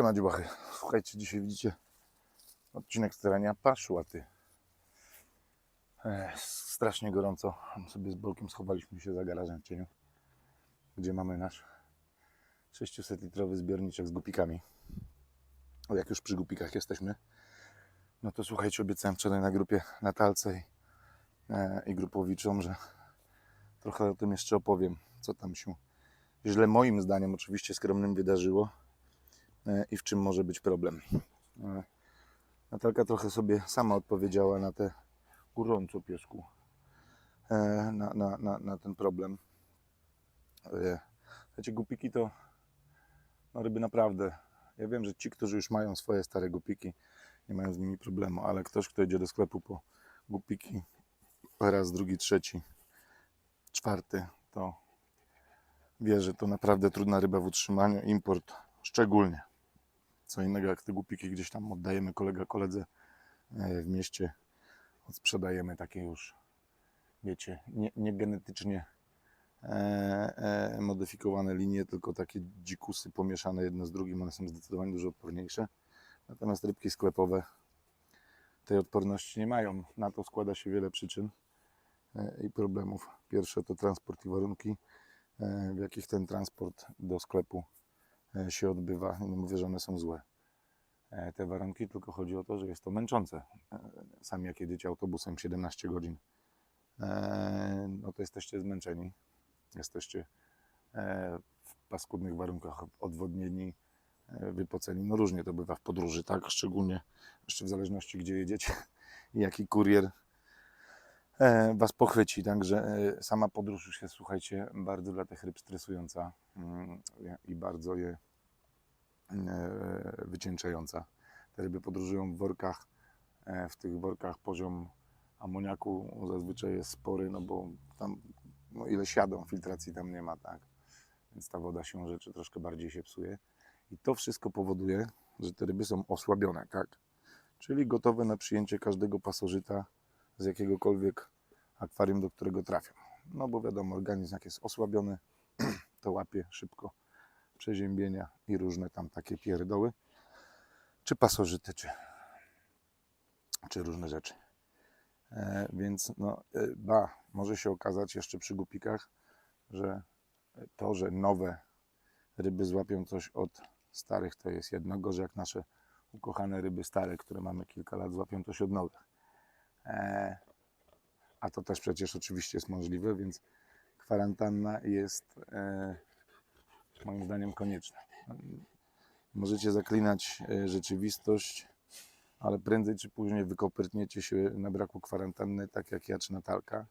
Siema dziubachy. Słuchajcie, dzisiaj widzicie odcinek starania paszu, a ty. E, strasznie gorąco. Sobie z Bolkiem schowaliśmy się za garażem w cieniu, gdzie mamy nasz 600-litrowy zbiorniczek z gupikami. O, jak już przy gupikach jesteśmy, no to słuchajcie, obiecałem wczoraj na grupie Natalce i, e, i grupowiczom, że trochę o tym jeszcze opowiem, co tam się źle moim zdaniem oczywiście skromnym wydarzyło i w czym może być problem. E, Natalka trochę sobie sama odpowiedziała na te gorąco piesku, e, na, na, na, na ten problem. E, Słuchajcie, gupiki to no ryby naprawdę. Ja wiem, że ci, którzy już mają swoje stare gupiki, nie mają z nimi problemu, ale ktoś, kto idzie do sklepu po gupiki raz, drugi, trzeci, czwarty, to wie, że to naprawdę trudna ryba w utrzymaniu. Import szczególnie. Co innego jak te głupiki gdzieś tam oddajemy kolega koledze e, w mieście, sprzedajemy takie już, wiecie, nie, nie genetycznie e, e, modyfikowane linie, tylko takie dzikusy pomieszane jedno z drugim. One są zdecydowanie dużo odporniejsze. Natomiast rybki sklepowe tej odporności nie mają. Na to składa się wiele przyczyn e, i problemów. Pierwsze to transport i warunki, e, w jakich ten transport do sklepu się odbywa. Nie mówię, że one są złe. e, Te warunki, tylko chodzi o to, że jest to męczące. E, Sami jak jedziecie autobusem 17 godzin, e, no to jesteście zmęczeni. Jesteście e, w paskudnych warunkach odwodnieni, e, wypoceni. No różnie to bywa w podróży, tak? Szczególnie jeszcze w zależności gdzie jedziecie i jaki kurier e, Was pochwyci. Także e, sama podróż już jest, słuchajcie, bardzo dla tych ryb stresująca mm, i bardzo je e, wycieńczająca. Te ryby podróżują w workach. e, W tych workach poziom amoniaku zazwyczaj jest spory, no bo tam no ile siadą, filtracji tam nie ma, tak? Więc ta woda się rzeczy troszkę bardziej się psuje. I to wszystko powoduje, że te ryby są osłabione, tak? Czyli gotowe na przyjęcie każdego pasożyta z jakiegokolwiek akwarium, do którego trafią. No bo wiadomo, organizm jak jest osłabiony, to łapie szybko przeziębienia i różne tam takie pierdoły, czy pasożyty, czy, czy różne rzeczy. E, więc no, e, ba, może się okazać jeszcze przy gupikach, że to, że nowe ryby złapią coś od starych, to jest jedno. Gorzej jak nasze ukochane ryby stare, które mamy kilka lat, złapią coś od nowych. E, a to też przecież oczywiście jest możliwe, więc kwarantanna jest e, moim zdaniem konieczna. Możecie zaklinać e, rzeczywistość, ale prędzej czy później wykopyrtniecie się na braku kwarantanny, tak jak ja czy Natalka.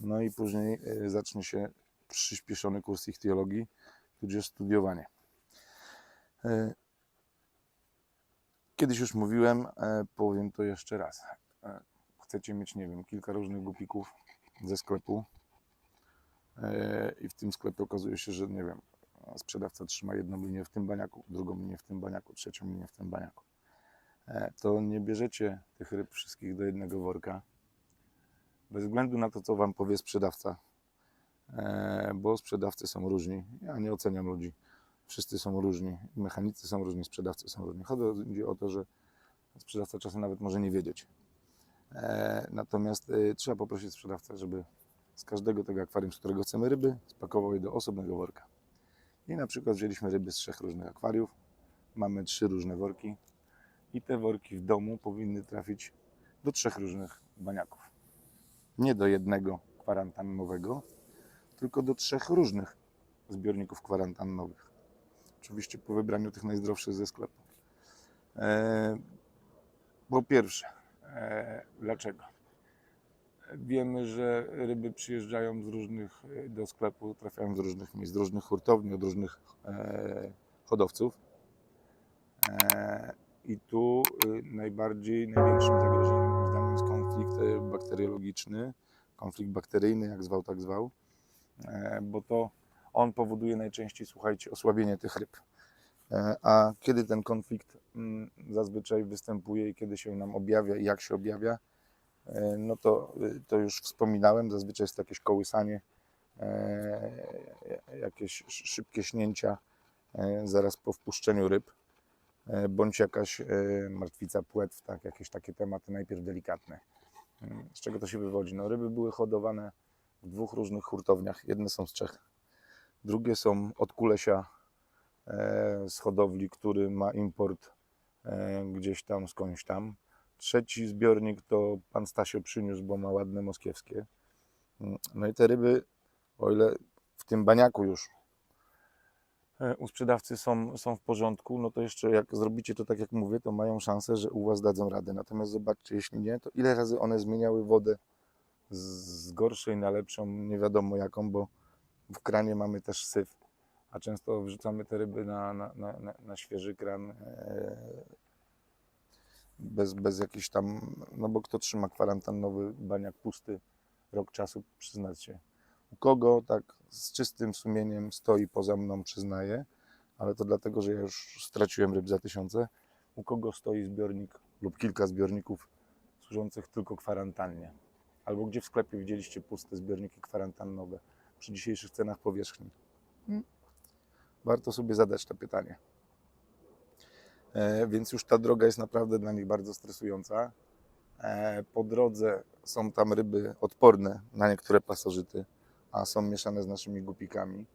No i później e, zacznie się przyspieszony kurs ich teologii, tudzież studiowanie. E, Kiedyś już mówiłem, powiem to jeszcze raz. Chcecie mieć, nie wiem, kilka różnych gupików ze sklepu i w tym sklepie okazuje się, że nie wiem, sprzedawca trzyma jedną linię w tym baniaku, drugą linię w tym baniaku, trzecią linię w tym baniaku. E, To nie bierzecie tych ryb wszystkich do jednego worka, bez względu na to, co Wam powie sprzedawca, E, bo sprzedawcy są różni. Ja nie oceniam ludzi. Wszyscy są różni. Mechanicy są różni, sprzedawcy są różni. Chodzi o to, że sprzedawca czasem nawet może nie wiedzieć. E, Natomiast trzeba poprosić sprzedawcę, żeby z każdego tego akwarium, z którego chcemy ryby, spakował je do osobnego worka. I na przykład wzięliśmy ryby z trzech różnych akwariów. Mamy trzy różne worki. I te worki w domu powinny trafić do trzech różnych baniaków. Nie do jednego kwarantannowego, tylko do trzech różnych zbiorników kwarantannowych. Oczywiście po wybraniu tych najzdrowszych ze sklepu. E, po pierwsze, e, dlaczego? Wiemy, że ryby przyjeżdżają z różnych do sklepu, trafiają z różnych miejsc, z różnych hurtowni, od różnych e, hodowców. E, I tu y, najbardziej, największym zagrożeniem zdaniem jest konflikt e, bakteriologiczny, konflikt bakteryjny, jak zwał, tak zwał, e, bo to on powoduje najczęściej, słuchajcie, osłabienie tych ryb. E, A kiedy ten konflikt mm, zazwyczaj występuje i kiedy się nam objawia i jak się objawia, no to, y, to już wspominałem, zazwyczaj jest to jakieś kołysanie, e, jakieś sz- szybkie śnięcia e, zaraz po wpuszczeniu ryb. e, bądź jakaś e, martwica płetw, tak, jakieś takie tematy najpierw delikatne. Z czego to się wywodzi? No, ryby były hodowane w dwóch różnych hurtowniach. Jedne są z Czech, drugie są od Kulesia e, z hodowli, który ma import e, gdzieś tam skądś tam. Trzeci zbiornik to pan Stasio przyniósł, bo ma ładne moskiewskie. No i te ryby, o ile w tym baniaku już e, u sprzedawcy są, są w porządku, no to jeszcze jak zrobicie to tak jak mówię, to mają szansę, że u Was dadzą radę. Natomiast zobaczcie, jeśli nie, to ile razy one zmieniały wodę z, gorszej na lepszą, nie wiadomo jaką, bo w kranie mamy też syf, a często wrzucamy te ryby na, na, na, na, na świeży kran e, bez, bez jakichś tam, no bo kto trzyma kwarantannowy baniak pusty rok czasu, przyznać się. U kogo tak z czystym sumieniem stoi poza mną, przyznaję, ale to dlatego, że ja już straciłem ryb za tysiące. U kogo stoi zbiornik lub kilka zbiorników służących tylko kwarantannie? Albo gdzie w sklepie widzieliście puste zbiorniki kwarantannowe przy dzisiejszych cenach powierzchni? Hmm? Warto sobie zadać to pytanie. E, więc już ta droga jest naprawdę dla nich bardzo stresująca. E, po drodze są tam ryby odporne na niektóre pasożyty, a są mieszane z naszymi gupikami.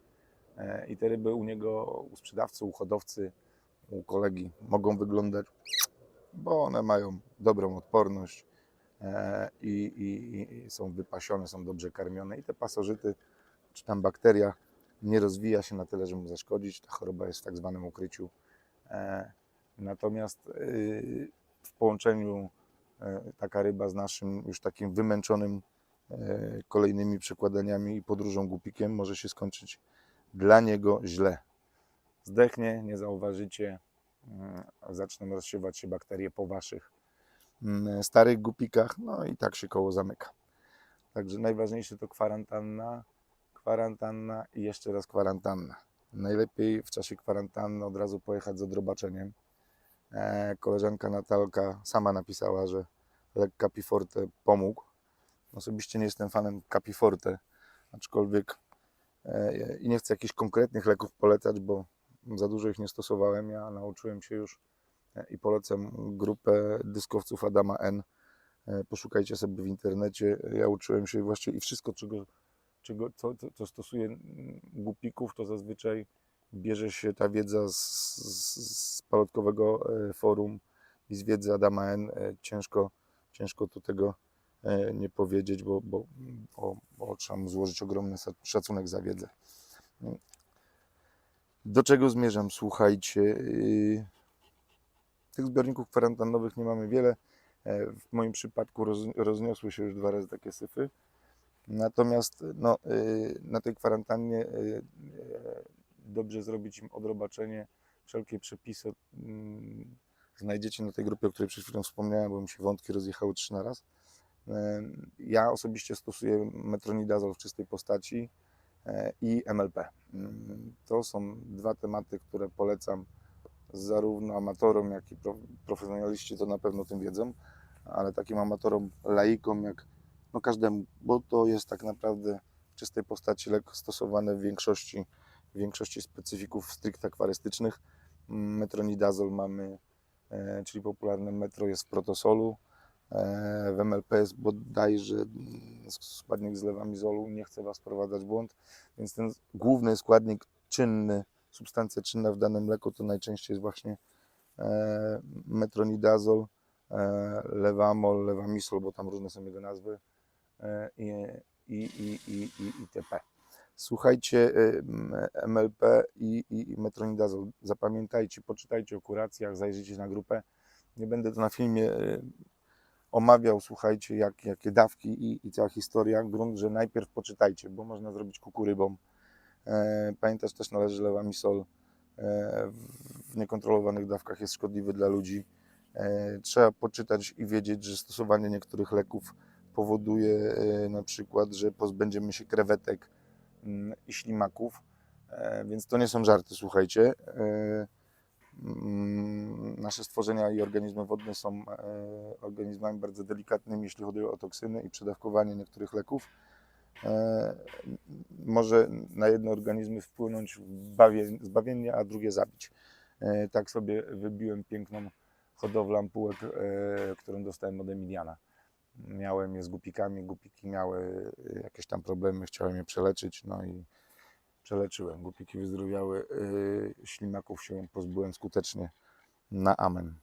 E, I te ryby u niego, u sprzedawcy, u hodowcy, u kolegi mogą wyglądać, bo one mają dobrą odporność i, i, i są wypasione, są dobrze karmione i te pasożyty, czy tam bakteria nie rozwija się na tyle, żeby mu zaszkodzić. Ta choroba jest w tak zwanym ukryciu. Natomiast y, w połączeniu e, taka ryba z naszym już takim wymęczonym e, kolejnymi przekładaniami i podróżą głupikiem może się skończyć dla niego źle. Zdechnie, nie zauważycie, zaczną rozsiewać się bakterie po waszych starych gupikach, no i tak się koło zamyka. Także najważniejsze to kwarantanna, kwarantanna i jeszcze raz kwarantanna. Najlepiej w czasie kwarantanny od razu pojechać z odrobaczeniem. E, koleżanka Natalka sama napisała, że lek Capiforte pomógł. Osobiście nie jestem fanem Capiforte, aczkolwiek e, i nie chcę jakichś konkretnych leków polecać, bo za dużo ich nie stosowałem. Ja nauczyłem się już e, i polecam grupę dyskowców Adama N. Poszukajcie sobie w internecie. Ja uczyłem się właściwie i wszystko, czego, czego, co, co, co stosuje mm, głupików, to zazwyczaj bierze się ta wiedza z, z, palotkowego e, forum i z wiedzy Adama N. E, Ciężko, ciężko tu tego e, nie powiedzieć, bo, bo, bo, bo trzeba mu złożyć ogromny szacunek za wiedzę. Do czego zmierzam? Słuchajcie, yy, tych zbiorników kwarantannowych nie mamy wiele. W moim przypadku roz, rozniosły się już dwa razy takie syfy. Natomiast no, yy, na tej kwarantannie yy, dobrze zrobić im odrobaczenie. Wszelkie przepisy mm, znajdziecie na tej grupie, o której przed chwilą wspomniałem, bo mi się wątki rozjechały trzy na raz. Ja osobiście stosuję metronidazol w czystej postaci e, i MLP. Mm, To są dwa tematy, które polecam zarówno amatorom, jak i pro- profesjonaliści to na pewno tym wiedzą, ale takim amatorom, laikom jak no każdemu, bo to jest tak naprawdę w czystej postaci lek stosowany w większości, w większości specyfików stricte akwarystycznych. Mm, Metronidazol mamy, e, czyli popularne metro jest w protosolu, e, w MLP jest bodajże mm, składnik z lewamizolu, nie chcę Was wprowadzać w błąd, więc ten główny składnik czynny, substancja czynna w danym leku to najczęściej jest właśnie e, metronidazol, lewamol, lewamisol, bo tam różne są jego nazwy e, i, i, i, i, i itp. Słuchajcie, m, MLP i, i, metronidazol, zapamiętajcie, poczytajcie o kuracjach, zajrzyjcie na grupę. Nie będę to na filmie e, omawiał, słuchajcie, jak, jakie dawki i, i cała historia. Grunt, że najpierw poczytajcie, bo można zrobić kukurybą. E, Pamiętać też należy lewamisol e, w niekontrolowanych dawkach jest szkodliwy dla ludzi. E, Trzeba poczytać i wiedzieć, że stosowanie niektórych leków powoduje na przykład, że pozbędziemy się krewetek i ślimaków, E, więc to nie są żarty, słuchajcie. E, mm, Nasze stworzenia i organizmy wodne są e, organizmami bardzo delikatnymi, jeśli chodzi o toksyny i przedawkowanie niektórych leków może na jedne organizmy wpłynąć zbawiennie, a drugie zabić. Tak sobie wybiłem piękną hodowlę ampułek, którą dostałem od Emiliana. Miałem je z gupikami, gupiki miały jakieś tam problemy, chciałem je przeleczyć, no i przeleczyłem. Gupiki wyzdrowiały, e, ślimaków się pozbyłem skutecznie na amen.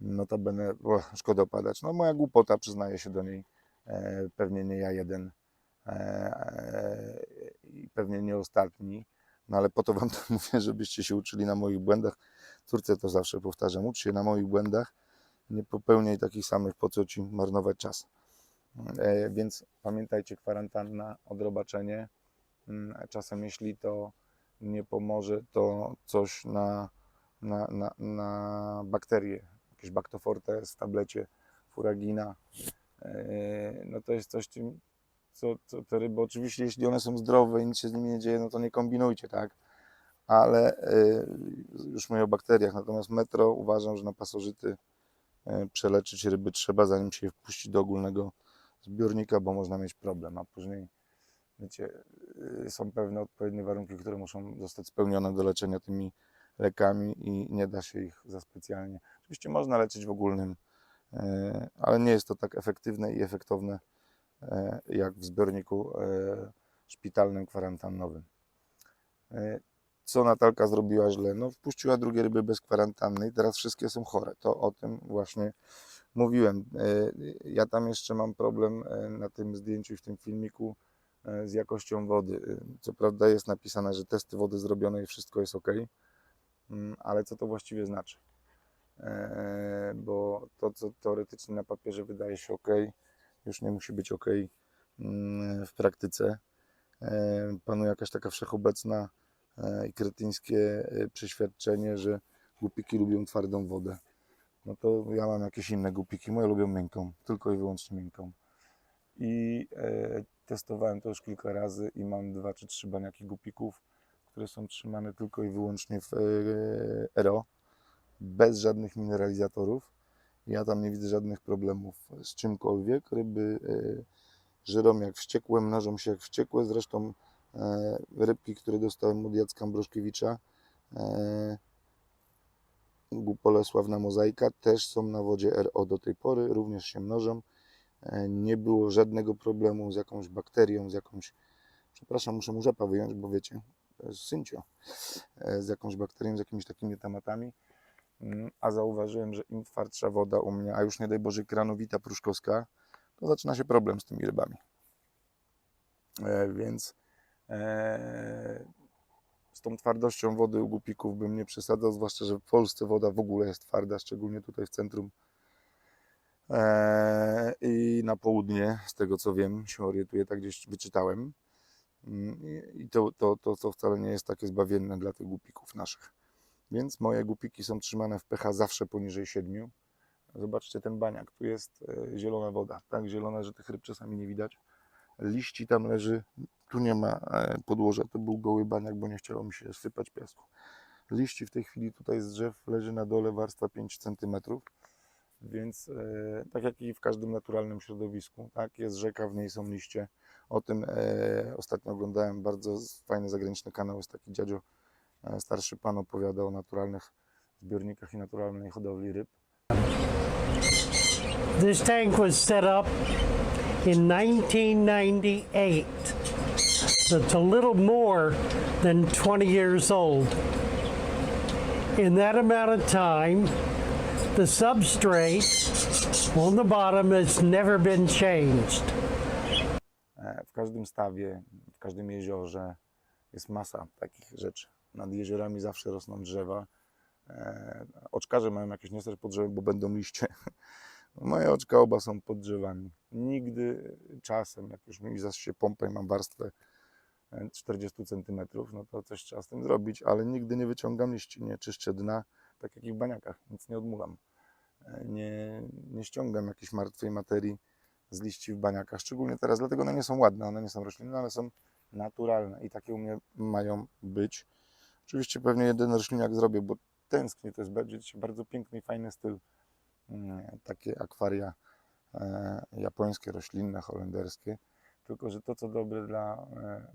Notabene, o, szkoda opadać. No moja głupota, przyznaję się do niej. E, pewnie nie ja jeden e, e, i pewnie nie ostatni. No ale po to wam to mówię, żebyście się uczyli na moich błędach. Córce to zawsze powtarzam, ucz się na moich błędach. Nie popełniaj takich samych, po co ci marnować czas. E, więc pamiętajcie, kwarantanna, odrobaczenie. Mm, Czasem jeśli to nie pomoże, to coś na, na, na, na bakterie, jakieś baktoforte w tablecie, furagina. E, No to jest coś, czym, co, co te ryby, oczywiście jeśli one są zdrowe i nic się z nimi nie dzieje, no to nie kombinujcie, tak? Ale e, już mówię o bakteriach, natomiast metro uważam, że na pasożyty przeleczyć ryby trzeba, zanim się je wpuści do ogólnego zbiornika, bo można mieć problem, a później wiecie, y, są pewne odpowiednie warunki, które muszą zostać spełnione do leczenia tymi lekami i nie da się ich za specjalnie. Oczywiście można leczyć w ogólnym, e, ale nie jest to tak efektywne i efektowne e, jak w zbiorniku e, szpitalnym, kwarantannowym. Co Natalka zrobiła źle? No, wpuściła drugie ryby bez kwarantanny i teraz wszystkie są chore. To o tym właśnie mówiłem. E, Ja tam jeszcze mam problem e, na tym zdjęciu i w tym filmiku e, z jakością wody. Co prawda jest napisane, że testy wody zrobione i wszystko jest ok, Mm, ale co to właściwie znaczy? Bo to, co teoretycznie na papierze wydaje się ok, już nie musi być ok mm, w praktyce. Panuje jakaś taka wszechobecna kretyńskie e, przeświadczenie, że głupiki lubią twardą wodę. No to ja mam jakieś inne głupiki, moje lubią miękką, tylko i wyłącznie miękką. I e, testowałem to już kilka razy i mam dwa czy trzy baniaki gupików, które są trzymane tylko i wyłącznie w e, RO, bez żadnych mineralizatorów. Ja tam nie widzę żadnych problemów z czymkolwiek. Ryby e, żerą jak wściekłe, mnożą się jak wściekłe. Zresztą rybki, które dostałem od Jacka Ambroszkiewicza, e, Głupolesławna mozaika, też są na wodzie RO do tej pory, również się mnożą. E, Nie było żadnego problemu z jakąś bakterią, z jakąś, przepraszam, muszę mu rzepa wyjąć, bo wiecie, syncio, E, z jakąś bakterią, z jakimiś takimi tematami. Mm, A zauważyłem, że im twardsza woda u mnie, a już nie daj Boże kranowita pruszkowska, to zaczyna się problem z tymi rybami. E, Więc e, z tą twardością wody u gupików bym nie przesadzał, zwłaszcza, że w Polsce woda w ogóle jest twarda, szczególnie tutaj w centrum e, i na południe, z tego co wiem, się orientuję, tak gdzieś wyczytałem. Mm, I to, to, to, to wcale nie jest takie zbawienne dla tych gupików naszych. Więc moje gupiki są trzymane w pH zawsze poniżej 7. Zobaczcie ten baniak, tu jest e, zielona woda, tak zielona, że tych ryb czasami nie widać. Liści tam leży, tu nie ma e, podłoża, to był goły baniak, bo nie chciało mi się sypać piasku. Liści w tej chwili tutaj z drzew leży na dole warstwa 5 cm, więc e, tak jak i w każdym naturalnym środowisku, tak, jest rzeka, w niej są liście. O tym e, ostatnio oglądałem bardzo fajny zagraniczny kanał, jest taki dziadzio, e, starszy pan opowiada o naturalnych zbiornikach i naturalnej hodowli ryb. This tank was set up in 1998. It's a little more than 20 years old. In that amount of time, the substrate on the bottom has never been changed. E, W każdym stawie, w każdym jeziorze jest masa takich rzeczy. Nad jeziorami zawsze rosną drzewa. E, Oczkarze mają jakieś niestety pod drzewem, bo będą liście. Moje oczka oba są pod drzewami. Nigdy czasem, jak już mi zaś się pompę i mam warstwę 40 cm, no to coś trzeba z tym zrobić, ale nigdy nie wyciągam liści, nie czyszczę dna, tak jak i w baniakach, nic nie odmulam. E, Nie, nie ściągam jakiejś martwej materii z liści w baniakach, szczególnie teraz, dlatego one nie są ładne, one nie są roślinne, ale są naturalne i takie u mnie mają być. Oczywiście pewnie jeden rośliniak zrobię, bo tęsknię, to jest bardzo piękny i fajny styl. Mm, Takie akwaria e, japońskie, roślinne, holenderskie. Tylko, że to, co dobre dla e,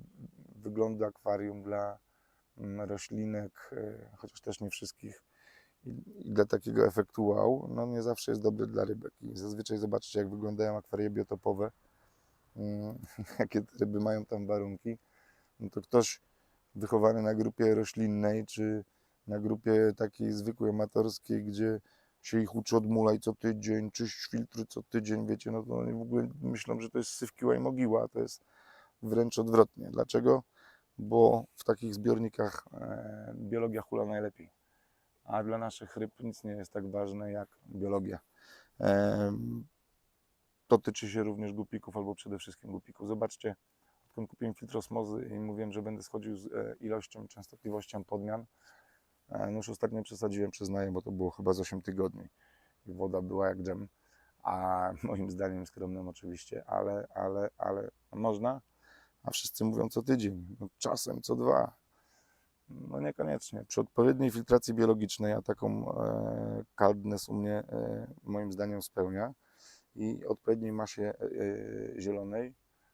wyglądu akwarium, dla mm, roślinek, e, chociaż też nie wszystkich. I, dla takiego efektu wow, no nie zawsze jest dobry dla rybek. I zazwyczaj zobaczycie, jak wyglądają akwaria biotopowe, mm, jakie ryby mają tam warunki. No to ktoś wychowany na grupie roślinnej, czy na grupie takiej zwykłej, amatorskiej, gdzie się ich uczy odmulaj co tydzień, czyść filtry co tydzień, wiecie, no to oni w ogóle myślą, że to jest syf kiła i mogiła, a to jest wręcz odwrotnie. Dlaczego? Bo w takich zbiornikach e, biologia hula najlepiej, a dla naszych ryb nic nie jest tak ważne jak biologia. E, to tyczy się również gupików, albo przede wszystkim gupików. Zobaczcie, odkąd kupiłem filtr osmozy i mówiłem, że będę schodził z e, ilością, częstotliwością podmian, Już ostatnio przesadziłem, przyznaję, bo to było chyba z 8 tygodni i woda była jak dżem, a moim zdaniem skromnym oczywiście, ale, ale, ale można, a wszyscy mówią co tydzień, no, czasem co dwa. No niekoniecznie. Przy odpowiedniej filtracji biologicznej, a taką e, u mnie e, moim zdaniem spełnia i odpowiedniej masie e, e, zielonej,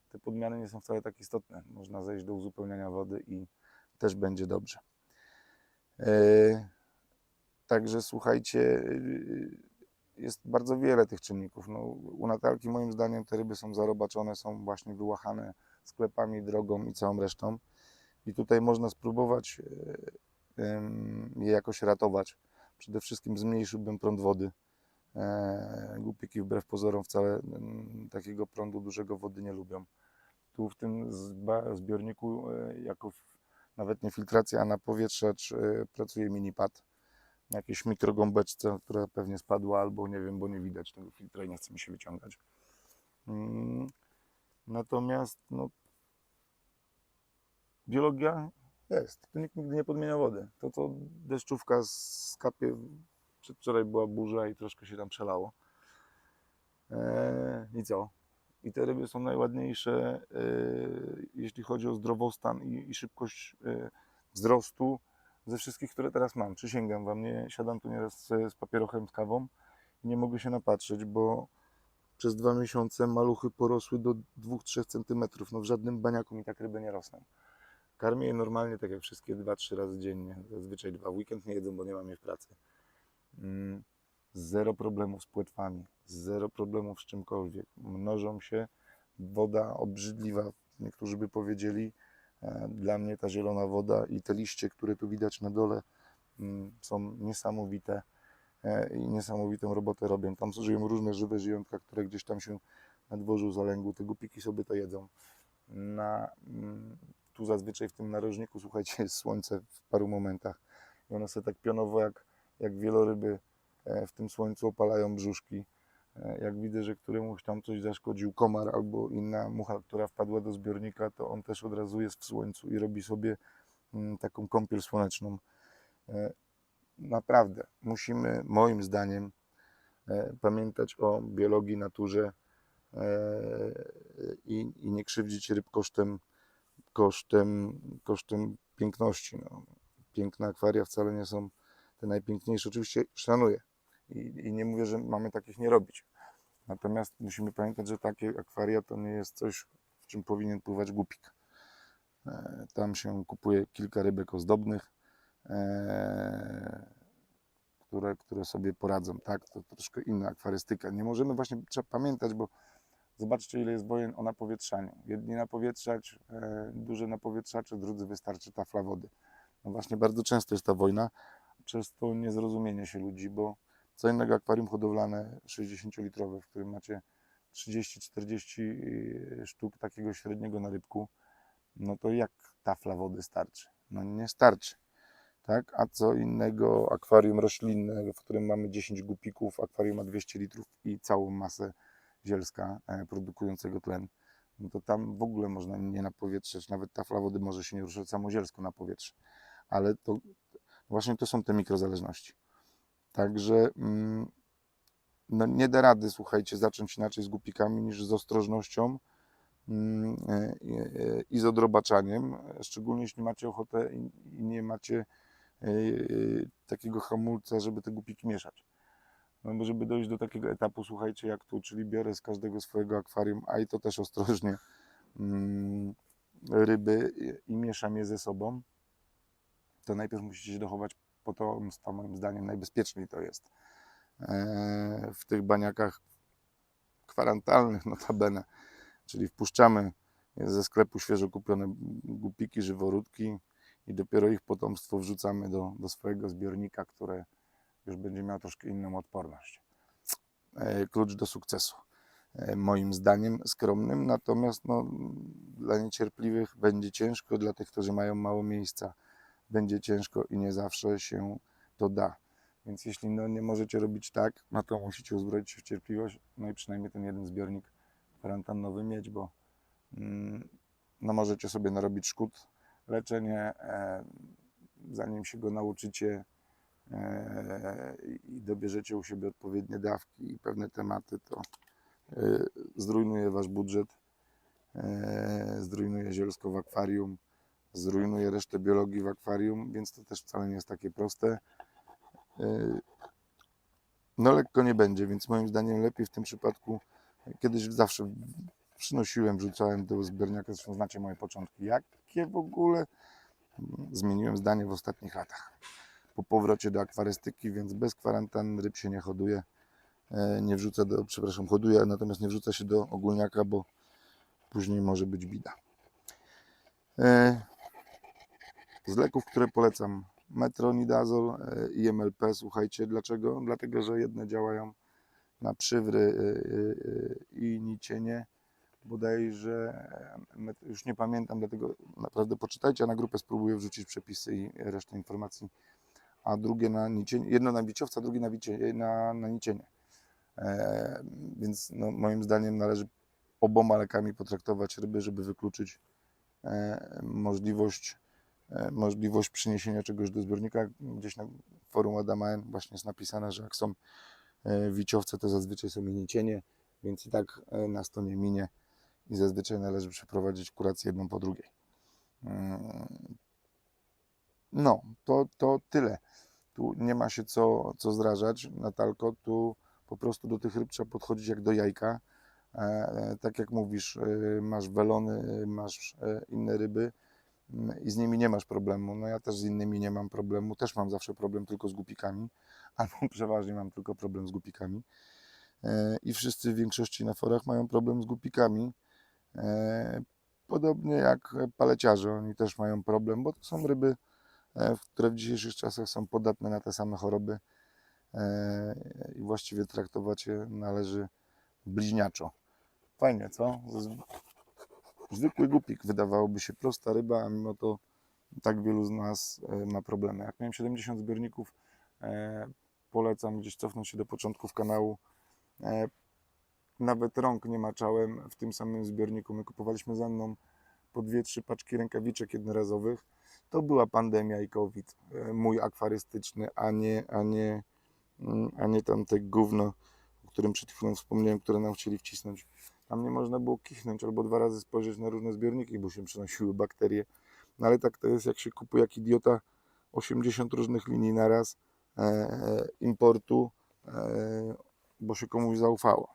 te podmiany nie są wcale tak istotne. Można zejść do uzupełniania wody i też będzie dobrze. E, Także słuchajcie, y, jest bardzo wiele tych czynników. No, u Natalki moim zdaniem te ryby są zarobaczone, są właśnie wyłachane sklepami, drogą i całą resztą. I tutaj można spróbować e, je jakoś ratować. Przede wszystkim zmniejszyłbym prąd wody. E, Głupiki wbrew pozorom wcale takiego prądu dużego wody nie lubią. Tu w tym zbiorniku e, jako f- nawet nie filtracja, a napowietrzacz e, pracuje minipad na jakiejś mikrogąbeczce, która pewnie spadła, albo nie wiem, bo nie widać tego filtra i nie chce mi się wyciągać. Mm, Natomiast no, biologia jest. Tu nikt nigdy nie podmienia wody. To co deszczówka z kapie, przedwczoraj była burza i troszkę się tam przelało. Eee, I co? I te ryby są najładniejsze, e, jeśli chodzi o zdrowostan i, szybkość e, wzrostu ze wszystkich, które teraz mam. Przysięgam Wam, nie siadam tu nieraz z, z papierochem, z kawą i nie mogę się napatrzeć, bo przez dwa miesiące maluchy porosły do 2-3 cm. No w żadnym baniaku mi tak ryby nie rosną. Karmię je normalnie, tak jak wszystkie 2-3 razy dziennie. Zazwyczaj dwa. W weekend nie jedzą, bo nie mam je w pracy. Mm, Zero problemów z płetwami, zero problemów z czymkolwiek. Mnożą się, woda obrzydliwa, niektórzy by powiedzieli. E, Dla mnie ta zielona woda i te liście, które tu widać na dole, mm, są niesamowite e, i niesamowitą robotę robią. Tam żyją różne żywe zwierzęta, które gdzieś tam się na dworzu zalęgły. Te głupiki sobie to jedzą. Na, mm, tu zazwyczaj w tym narożniku, słuchajcie, jest słońce w paru momentach. I one sobie tak pionowo, jak, jak wieloryby w tym słońcu opalają brzuszki. E, Jak widzę, że któremuś tam coś zaszkodził komar albo inna mucha, która wpadła do zbiornika, to on też od razu jest w słońcu i robi sobie mm, taką kąpiel słoneczną. E, Naprawdę, musimy moim zdaniem e, pamiętać o biologii, naturze e, i, i nie krzywdzić ryb kosztem, kosztem, kosztem piękności. No. Piękne akwaria wcale nie są te najpiękniejsze. Oczywiście szanuję i, i nie mówię, że mamy takich nie robić. Natomiast musimy pamiętać, że takie akwaria to nie jest coś, w czym powinien pływać głupik. E, Tam się kupuje kilka rybek ozdobnych, e, które, które sobie poradzą. Tak, to troszkę inna akwarystyka. Nie możemy właśnie, trzeba pamiętać, bo zobaczcie, ile jest wojen o napowietrzaniu. Jedni napowietrzać, e, duże napowietrzacze, drudzy wystarczy tafla wody. No właśnie, bardzo często jest ta wojna, przez to niezrozumienie się ludzi, bo co innego akwarium hodowlane 60-litrowe, w którym macie 30-40 sztuk takiego średniego na rybku, no to jak tafla wody starczy? No nie starczy. Tak? A co innego akwarium roślinne, w którym mamy 10 gupików, akwarium ma 200 litrów i całą masę zielska e, produkującego tlen. No to tam w ogóle można nie napowietrzeć, nawet tafla wody może się nie ruszać samo zielsko na powietrze. Ale to właśnie to są te mikrozależności. Także mm, no nie da rady, słuchajcie, zacząć inaczej z głupikami niż z ostrożnością mm, e, e, i z odrobaczaniem, szczególnie jeśli macie ochotę i nie macie e, takiego hamulca, żeby te głupiki mieszać. No bo żeby dojść do takiego etapu, słuchajcie, jak tu, czyli biorę z każdego swojego akwarium, a i to też ostrożnie, mm, ryby i mieszam je ze sobą, to najpierw musicie się dochować potomstwa, moim zdaniem najbezpieczniej to jest. E, W tych baniakach kwarantalnych notabene, czyli wpuszczamy ze sklepu świeżo kupione gupiki, żyworódki i dopiero ich potomstwo wrzucamy do, do swojego zbiornika, które już będzie miało troszkę inną odporność. E, Klucz do sukcesu. E, Moim zdaniem skromnym, natomiast no, dla niecierpliwych będzie ciężko, dla tych, którzy mają mało miejsca, będzie ciężko i nie zawsze się to da. Więc jeśli no, nie możecie robić tak, no to musicie uzbroić się w cierpliwość, no i przynajmniej ten jeden zbiornik kwarantannowy mieć, bo mm, no, możecie sobie narobić szkód. Leczenie, e, zanim się go nauczycie e, i dobierzecie u siebie odpowiednie dawki i pewne tematy, to e, zrujnuje wasz budżet, e, zrujnuje zielsko w akwarium, zrujnuje resztę biologii w akwarium, więc to też wcale nie jest takie proste. E, No lekko nie będzie, więc moim zdaniem lepiej w tym przypadku, kiedyś zawsze przynosiłem, wrzucałem do zbiornika, zresztą znacie moje początki, jakie w ogóle zmieniłem zdanie w ostatnich latach. Po powrocie do akwarystyki, więc bez kwarantanny ryb się nie hoduje, E, nie wrzuca do, przepraszam, hoduje, natomiast nie wrzuca się do ogólniaka, bo później może być bida. Z leków, które polecam, metronidazol e, i MLP, słuchajcie, dlaczego? Dlatego, że jedne działają na przywry e, e, i nicienie, bodajże, już nie pamiętam, dlatego naprawdę poczytajcie, a na grupę spróbuję wrzucić przepisy i resztę informacji, a drugie na nicienie, jedno na biciowca, drugie na, wicie, na, na nicienie. E, więc no, moim zdaniem należy oboma lekami potraktować ryby, żeby wykluczyć e, możliwość, możliwość przyniesienia czegoś do zbiornika. Gdzieś na forum Adama N właśnie jest napisane, że jak są e, wiciowce, to zazwyczaj są i nicienie, więc i tak e, nas to nie minie i zazwyczaj należy przeprowadzić kurację jedną po drugiej. No, to, to tyle. Tu nie ma się co, co zrażać, Natalko. Tu po prostu do tych ryb trzeba podchodzić jak do jajka. E, e, tak jak mówisz, e, masz welony, e, masz e, inne ryby i z nimi nie masz problemu. No ja też z innymi nie mam problemu. Też mam zawsze problem tylko z gupikami, albo przeważnie mam tylko problem z gupikami. E, I wszyscy w większości na forach mają problem z gupikami. E, Podobnie jak paleciarze, oni też mają problem, bo to są ryby, e, które w dzisiejszych czasach są podatne na te same choroby i właściwie traktować je należy bliźniaczo. Fajnie, co? Zwykły gupik wydawałoby się prosta ryba, a mimo to tak wielu z nas e, ma problemy. Jak miałem 70 zbiorników, e, polecam gdzieś cofnąć się do początków kanału. E, Nawet rąk nie maczałem w tym samym zbiorniku. My kupowaliśmy ze mną po dwie, trzy paczki rękawiczek jednorazowych. To była pandemia i COVID, mój akwarystyczny, a nie, a nie, mm, a nie tamte gówno, o którym przed chwilą wspomniałem, które nam chcieli wcisnąć. Tam nie można było kichnąć albo dwa razy spojrzeć na różne zbiorniki, bo się przenosiły bakterie. No ale tak to jest, jak się kupuje jak idiota 80 różnych linii na raz e, e, importu, e, bo się komuś zaufało.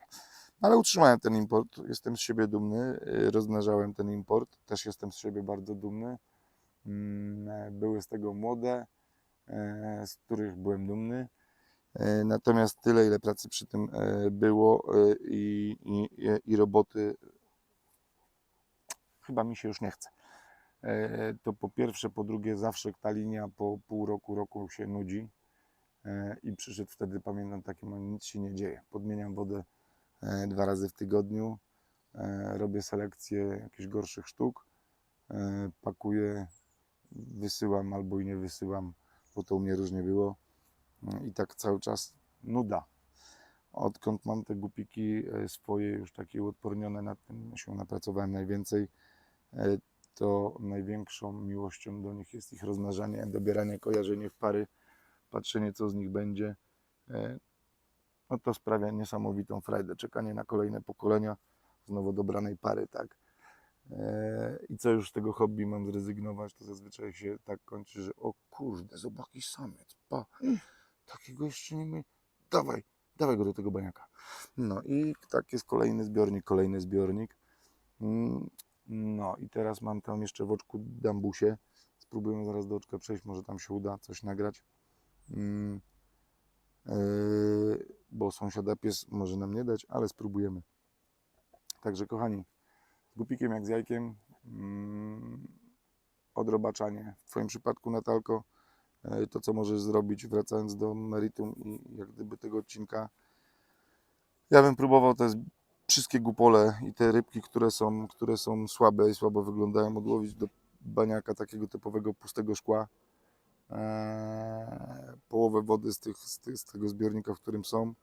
Ale utrzymałem ten import, jestem z siebie dumny, e, rozmnażałem ten import, też jestem z siebie bardzo dumny. Mm, e, Były z tego młode, z których byłem dumny. E, Natomiast tyle, ile pracy przy tym e, było e, i, i, i roboty, chyba mi się już nie chce. To po pierwsze, po drugie, zawsze ta linia po pół roku, roku się nudzi. I przyszedł wtedy, pamiętam, taki moment, nic się nie dzieje. Podmieniam wodę dwa razy w tygodniu, robię selekcję jakichś gorszych sztuk, pakuję, wysyłam albo i nie wysyłam, bo to u mnie różnie było. I tak cały czas nuda. Odkąd mam te gupiki e, swoje już takie uodpornione, nad tym się napracowałem najwięcej, e, to największą miłością do nich jest ich rozmnażanie, dobieranie, kojarzenie w pary, patrzenie co z nich będzie. E, No to sprawia niesamowitą frajdę, czekanie na kolejne pokolenia znowu dobranej pary, tak. I co już z tego hobby mam zrezygnować, to zazwyczaj się tak kończy, że o kurde, zobacz samiec, pa, takiego jeszcze nie my, dawaj, dawaj go do tego baniaka. No i tak jest kolejny zbiornik, kolejny zbiornik. Mm, No i teraz mam tam jeszcze w oczku dambusie spróbujemy zaraz do oczka przejść, może tam się uda coś nagrać. Mm, yy, bo sąsiada pies może nam nie dać, ale spróbujemy. Także kochani, z gupikiem jak z jajkiem, mm, odrobaczanie. W Twoim przypadku Natalko, to co możesz zrobić, wracając do meritum i jak gdyby tego odcinka, ja bym próbował te wszystkie gupole i te rybki, które są, które są słabe i słabo wyglądają, odłowić do baniaka takiego typowego pustego szkła. Eee, połowę wody z, tych, z, tych, z tego zbiornika, w którym są.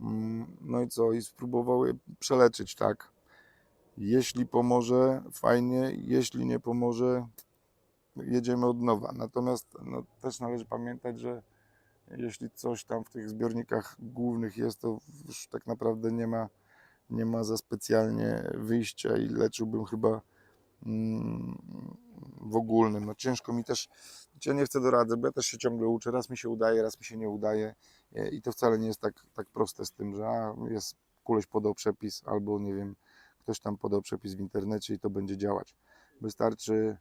Mm, No i co? I spróbował je przeleczyć, tak? Jeśli pomoże, fajnie. Jeśli nie pomoże, jedziemy od nowa. Natomiast no, też należy pamiętać, że jeśli coś tam w tych zbiornikach głównych jest, to już tak naprawdę nie ma, nie ma za specjalnie wyjścia i leczyłbym chyba mm, w ogólnym. No ciężko mi też, ja nie chcę doradzę, bo ja też się ciągle uczę. Raz mi się udaje, raz mi się nie udaje E, i to wcale nie jest tak, tak proste z tym, że a, jest koleś podał przepis albo nie wiem, ktoś tam podał przepis w internecie i to będzie działać. Wystarczy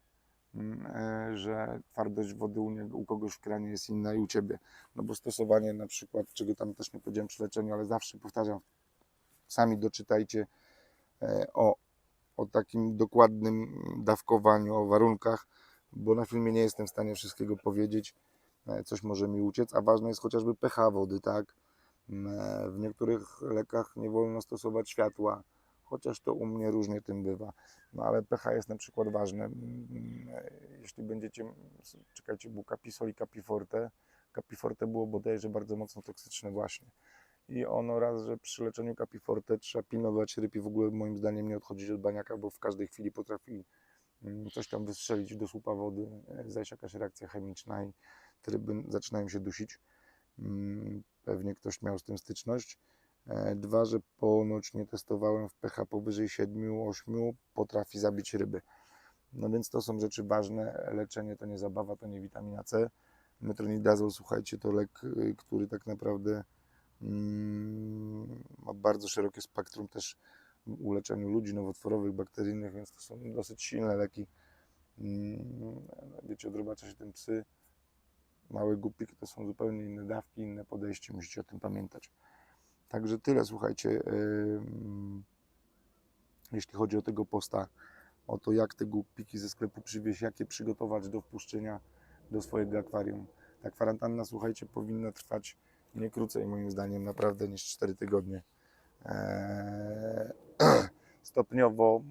że twardość wody u, niego, u kogoś w kranie jest inna i u Ciebie. No bo stosowanie na przykład, czego tam też nie powiedziałem przy leczeniu, ale zawsze powtarzam, sami doczytajcie e, o, o takim dokładnym dawkowaniu, o warunkach, bo na filmie nie jestem w stanie wszystkiego powiedzieć, E, coś może mi uciec, a ważne jest chociażby pH wody, tak? E, W niektórych lekach nie wolno stosować światła, chociaż to u mnie różnie tym bywa. No ale pH jest na przykład ważne. Mm, e, Jeśli będziecie, czekajcie, był Capisol i Capiforte. Capiforte było bodajże bardzo mocno toksyczne właśnie. I ono raz, że przy leczeniu Capiforte trzeba pilnować ryb w ogóle moim zdaniem nie odchodzić od baniaka, bo w każdej chwili potrafi mm, coś tam wystrzelić do słupa wody, e, zajść jakaś reakcja chemiczna i te ryby zaczynają się dusić. Mm, Pewnie ktoś miał z tym styczność. E, Dwa, że ponoć nie testowałem w pH powyżej 7-8 potrafi zabić ryby. No więc to są rzeczy ważne. Leczenie to nie zabawa, to nie witamina C. Metronidazol, słuchajcie, to lek, y, który tak naprawdę mm, ma bardzo szerokie spektrum też u leczeniu ludzi nowotworowych, bakteryjnych, więc to są dosyć silne leki. Mm, Wiecie, odrobacza się tym psy. Małe głupiki to są zupełnie inne dawki, inne podejście, musicie o tym pamiętać. Także tyle, słuchajcie. Jeśli chodzi o tego posta, o to jak te głupiki ze sklepu przywieźć, jak je przygotować do wpuszczenia do swojego akwarium. Ta kwarantanna, słuchajcie, powinna trwać nie krócej, moim zdaniem, naprawdę niż 4 tygodnie. Eee, Stopniowo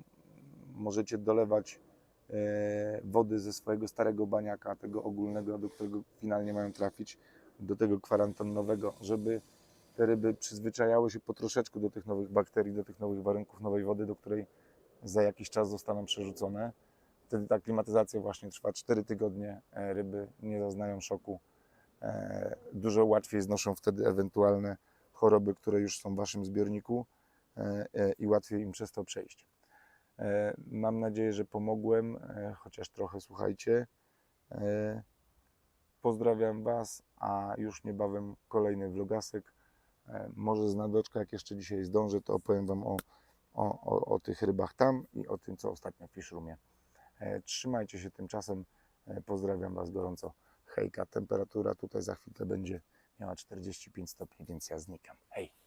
możecie dolewać e, wody ze swojego starego baniaka, tego ogólnego, do którego finalnie mają trafić, do tego kwarantannowego, żeby te ryby przyzwyczajały się po troszeczku do tych nowych bakterii, do tych nowych warunków, nowej wody, do której za jakiś czas zostaną przerzucone. Wtedy ta klimatyzacja właśnie trwa 4 tygodnie, e, ryby nie zaznają szoku. E, Dużo łatwiej znoszą wtedy ewentualne choroby, które już są w Waszym zbiorniku e, i łatwiej im przez to przejść. Mam nadzieję, że pomogłem, chociaż trochę słuchajcie. Pozdrawiam Was, a już niebawem kolejny vlogasek. E, Może z nadoczka, jak jeszcze dzisiaj zdążę, to opowiem Wam o, o, o, o tych rybach tam i o tym, co ostatnio w Fishroomie. E, Trzymajcie się tymczasem. E, Pozdrawiam Was gorąco. Hejka, temperatura tutaj za chwilę będzie miała 45 stopni, więc ja znikam. Hej!